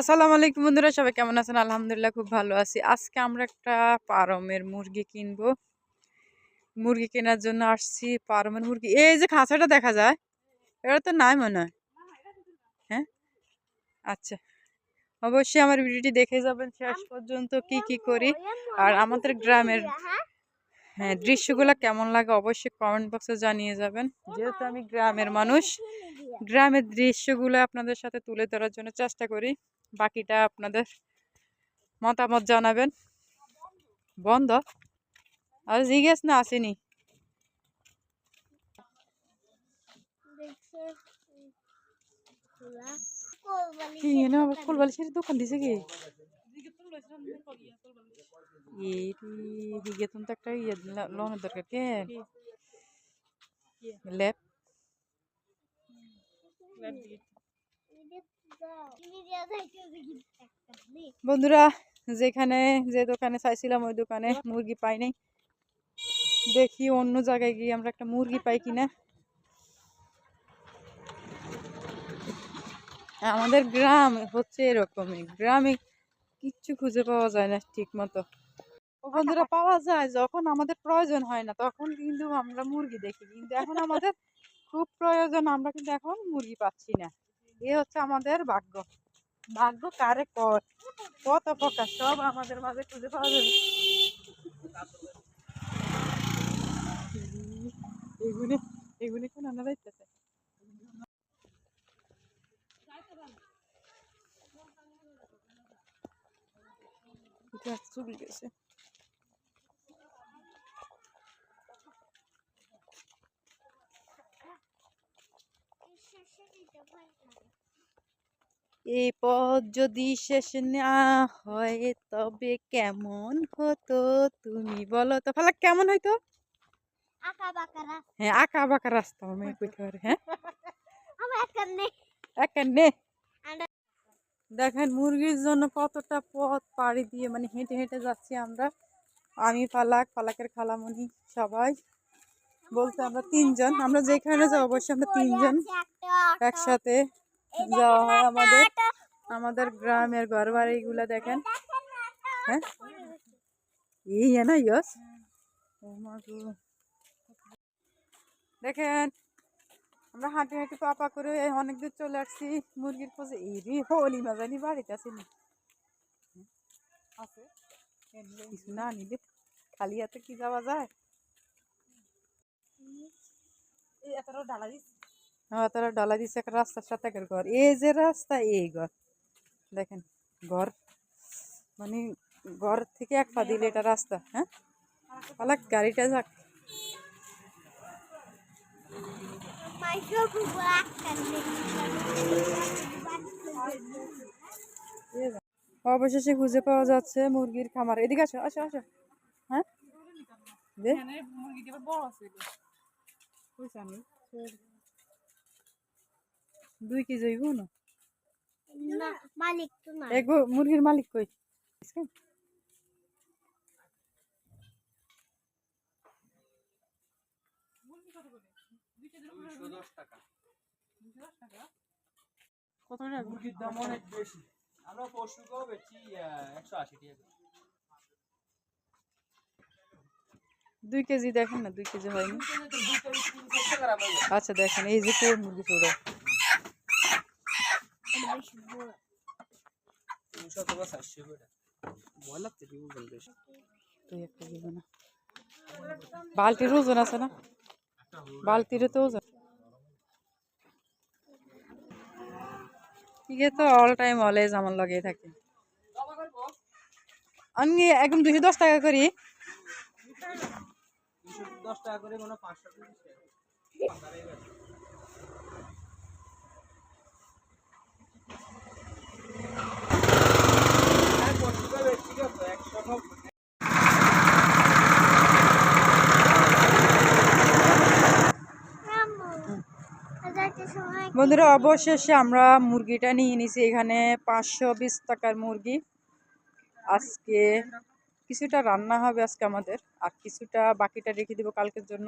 আসসালামু আলাইকুম বন্ধুরা, সবাই কেমন আছেন? আলহামদুলিল্লাহ খুব ভালো আছি। আজকে আমরা একটা পারমের মুরগি কিনবো। মুরগি কেনার জন্য আসছি পারমের মুরগি। এই যে খাঁচাটা দেখা যায়, এটা তো নাই মনে হয়। হ্যাঁ? আচ্ছা অবশ্যই আমার ভিডিওটি দেখে যাবেন, শেষ পর্যন্ত কি কি করি। আর আমাদের গ্রামের হ্যাঁ দৃশ্যগুলো কেমন লাগে অবশ্যই কমেন্ট বক্সে জানিয়ে যাবেন। যেহেতু আমি গ্রামের মানুষ গ্রামের দৃশ্যগুলো আপনাদের সাথে তুলে ধরার জন্য চেষ্টা করি। বাকিটা আপনাদের মতামত জানাবেন। বন্ধ? আর জিজ্ঞেস না আসেনি। ফুলবালিশের দোকান দিছে কি? একটা ইয়ে লোনের দরকার কে? ল্যাপ। বন্ধুরা, যেখানে যে দোকানে চাইছিলাম, ওই দোকানে মুরগি পাই নাই। দেখি অন্য জায়গায় গিয়ে আমরা একটা মুরগি পাই কিনা। আমাদের গ্রাম হচ্ছে এরকমই। গ্রামে কিচ্ছু খুঁজে পাওয়া যায় না ঠিক মতো বন্ধুরা, পাওয়া যায়, যখন আমাদের প্রয়োজন হয় না, তখন কিন্তু আমরা মুরগি দেখি। কিন্তু এখন আমাদের খুব প্রয়োজন, আমরা কিন্তু এখন মুরগি পাচ্ছি না। এ হচ্ছে আমাদের ভাগ্য। ভাগ্য কারে কর কত প্রকার, সব আমাদের মাঝে খুঁজে পাওয়া যাবে। এগুলি এগুলি কোন আনা যাইতেছে? চুল গেছে। এই পথ যদি শেষ না হয় তবে কেমন হতো তুমি বলো তো? ফালাক কেমন হইতো? হ্যাঁ আঁকা বাঁকা রাস্তা আমি কইতে পারি হ্যাঁ? নে। দেখেন মুরগির জন্য কতটা পথ পাড়ি দিয়ে মানে হেঁটে হেঁটে যাচ্ছি আমরা। আমি ফালাক ফালাকের খালামণি সবাই। বলতে আমরা তিনজন। আমরা যেখানে যাব, অবশ্যই আমরা তিনজন একসাথে যাওয়া হয় আমাদের। আমাদের গ্রামের ঘর বাড়িগুলো দেখেন। হ্যাঁ? এই না, ইয়স। দেখেন, আমরা হাঁটি হাঁটি পাপা করে অনেক দূর চলে আসছি মুরগির খোঁজে। এই রে, হলি মাজানি বাড়িতে আছে নি? আছে? কিছু না নিলে খালি হাতে কি যাওয়া যায়? তারা ডালা দিচ্ছে একটা রাস্তার সাথে একটা ঘর। এই যে রাস্তা এই ঘর। দেখেন ঘর। মানে ঘর থেকে এক পা দিলে এটা রাস্তা হ্যাঁ? পালা গাড়িটা যাক। অবশেষে খুঁজে পাওয়া যাচ্ছে মুরগির খামার। এদিকে আসো আসো আসো। হ্যাঁ? দে দুই কেজি হইব না? মালিক তো না এক মুরগির মালিক কই? কত টাকা? মুরগির দাম অনেক বেশি। আমরা পরশু কেও বেচি একশো আশি টাকা। দুই কেজি দেখেন না দুই কেজি হয়নি। আচ্ছা দেখেন এই যে কোর মুরগি না। বালতির ওজন আছে না? বালতির তো ওজন। ঠিক আছে তো অল টাইম অলওয়েজ আমার লগেই থাকে। আমি একদম দুশো দশ টাকা করি। দুশো টাকা করে টাকা বন্ধুরা, অবশেষে আমরা মুরগিটা নিয়ে নিছি। এখানে পাঁচশো বিশ টাকার মুরগি। আজকে কিছুটা রান্না হবে আজকে আমাদের আর কিছুটা বাকিটা রেখে দেবো কালকের জন্য।